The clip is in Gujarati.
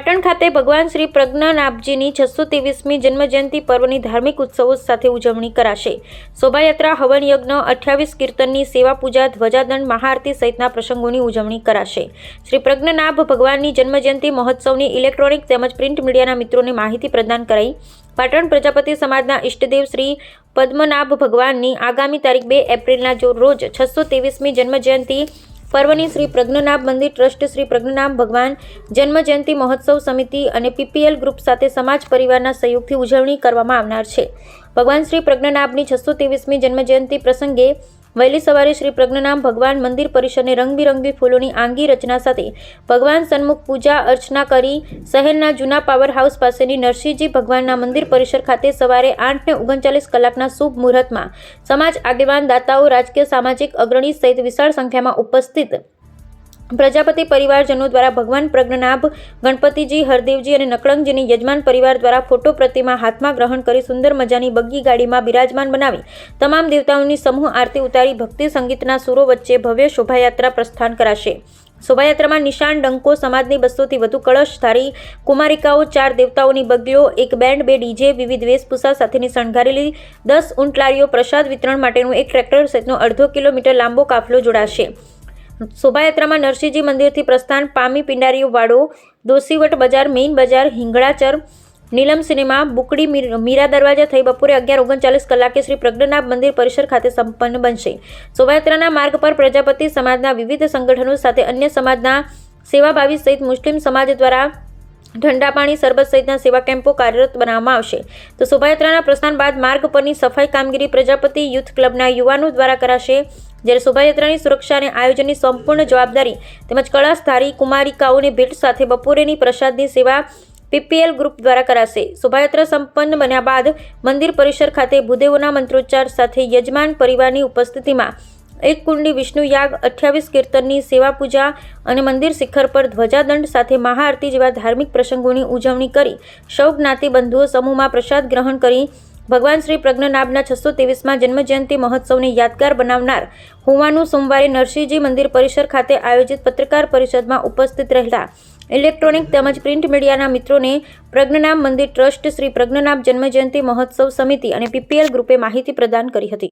પાટણ ખાતે ભગવાન શ્રી પ્રજ્ઞાનાથજીની છસો ત્રેવીસમી જન્મજયંતિ પર્વની ધાર્મિક ઉત્સવો સાથે ઉજવણી કરાશે. શોભાયાત્રા હવન યજ્ઞ અઠ્યાવીસ કીર્તનની સેવા પૂજા ધ્વજાદંડ, મહાઆરતી સહિતના પ્રસંગોની ઉજવણી કરાશે. શ્રી પ્રજ્ઞનાભ ભગવાનની જન્મજયંતિ મહોત્સવની ઇલેક્ટ્રોનિક તેમજ પ્રિન્ટ મીડિયાના મિત્રોને માહિતી પ્રદાન કરાઈ. પાટણ પ્રજાપતિ સમાજના ઇષ્ટદેવ શ્રી પદ્મનાભ ભગવાનની આગામી તારીખ બે એપ્રિલના રોજ છસો ત્રેવીસમી જન્મજયંતિ પર્વની શ્રી પ્રજ્ઞનાભ મંદિર ટ્રસ્ટ શ્રી પ્રજ્ઞનાભ ભગવાન જન્મજયંતિ મહોત્સવ સમિતિ અને પીપીએલ ગ્રુપ સાથે સમાજ પરિવારના સહયોગથી ઉજવણી કરવામાં આવનાર છે. ભગવાન શ્રી પ્રજ્ઞનાભની છસો ત્રેવીસમી જન્મજયંતિ પ્રસંગે વહેલી સવારે શ્રી પ્રજ્ઞનામ ભગવાન મંદિર પરિસરને રંગબેરંગી ફૂલોની આંગી રચના સાથે ભગવાન સન્મુખ પૂજા અર્ચના કરી શહેરના જૂના પાવર હાઉસ પાસેની નરસિંહજી ભગવાનના મંદિર પરિસર ખાતે સવારે આઠને ઓગણચાલીસ કલાકના શુભ મુહૂર્તમાં સમાજ આગેવાન દાતાઓ, રાજકીય સામાજિક અગ્રણી સહિત વિશાળ સંખ્યામાં ઉપસ્થિત પ્રજાપતિ પરિવારજનો દ્વારા ભગવાન પ્રજ્ઞનાભ, ગણપતિજી, હરદેવજી અને નકળંગજીની યજમાન પરિવાર દ્વારા ફોટો પ્રતિમા હાથમાં ગ્રહણ કરી સુંદર મજાની બગ્ગી ગાડીમાં બિરાજમાન બનાવી તમામ દેવતાઓની સમૂહ આરતી ઉતારી ભક્તિ સંગીતના સુરો વચ્ચે ભવ્ય શોભાયાત્રા પ્રસ્થાન કરાશે. શોભાયાત્રામાં નિશાન, ડંકો, સમાજની બસોથી વધુ કળશધારી કુમારિકાઓ, ચાર દેવતાઓની બગીઓ એક બેન્ડ, બે ડીજે, વિવિધ વેશભૂષા સાથેની શણગારેલી દસ ઉંટલારીઓ પ્રસાદ વિતરણ માટેનું એક ટ્રેક્ટર સહિતનો અડધો કિલોમીટર લાંબો કાફલો જોડાશે. શોભાયાત્રામાં નરસિંહજી મંદિરથી પ્રસ્થાન પામી પિંડારીઓ વાડો દોશીવટ બજાર, મેઇન બજાર, હિંગળાચર, નીલમ સિનેમા, બુકડી મીર- દરવાજા થઈ બપોરે અગિયાર ઓગણચાલીસ કલાકે શ્રી પ્રજ્ઞનાભ મંદિર પરિસર ખાતે સંપન્ન બનશે. શોભાયાત્રાના માર્ગ પર પ્રજાપતિ સમાજના વિવિધ સંગઠનો સાથે અન્ય સમાજના સેવાભાવી સહિત મુસ્લિમ સમાજ દ્વારા ઠંડા પાણી સરબત સહિતના સેવા કેમ્પો કાર્યરત બનાવવામાં આવશે. તો શોભાયાત્રાના પ્રસ્થાન બાદ માર્ગ પરની સફાઈ કામગીરી પ્રજાપતિ યુથ ક્લબના યુવાનો દ્વારા કરાશે. જ્યારે શોભાયાત્રાની સુરક્ષા અને આયોજનની સંપૂર્ણ જવાબદારી તેમજ કળાસધારી કુમારિકાઓની ભેટ સાથે બપોરેની પ્રસાદની સેવા પીપીએલ ગ્રુપ દ્વારા કરાશે. શોભાયાત્રા સંપન્ન બન્યા બાદ મંદિર પરિસર ખાતે ભૂદેવોના મંત્રોચ્ચાર સાથે યજમાન પરિવારની ઉપસ્થિતિમાં એક કુંડી વિષ્ણુ યાગ, અઠ્યાવીસ કીર્તનની સેવા પૂજા અને મંદિર શિખર પર ધ્વજાદંડ સાથે મહાઆરતી જેવા ધાર્મિક પ્રસંગોની ઉજવણી કરી સૌ જ્ઞાતિ બંધુઓ સમૂહમાં પ્રસાદ ગ્રહણ કરી ભગવાન શ્રી પ્રજ્ઞનાભના છસો ત્રેવીસમાં જન્મજયંતિ મહોત્સવને યાદગાર બનાવનાર હોવાનું સોમવારે નરસિંહજી મંદિર પરિસર ખાતે આયોજિત પત્રકાર પરિષદમાં ઉપસ્થિત રહેલા ઇલેક્ટ્રોનિક તેમજ પ્રિન્ટ મીડિયાના મિત્રોને પ્રજ્ઞનાભ મંદિર ટ્રસ્ટ શ્રી પ્રજ્ઞનાભ જન્મજયંતિ મહોત્સવ સમિતિ અને પીપીએલ ગ્રુપે માહિતી પ્રદાન કરી હતી.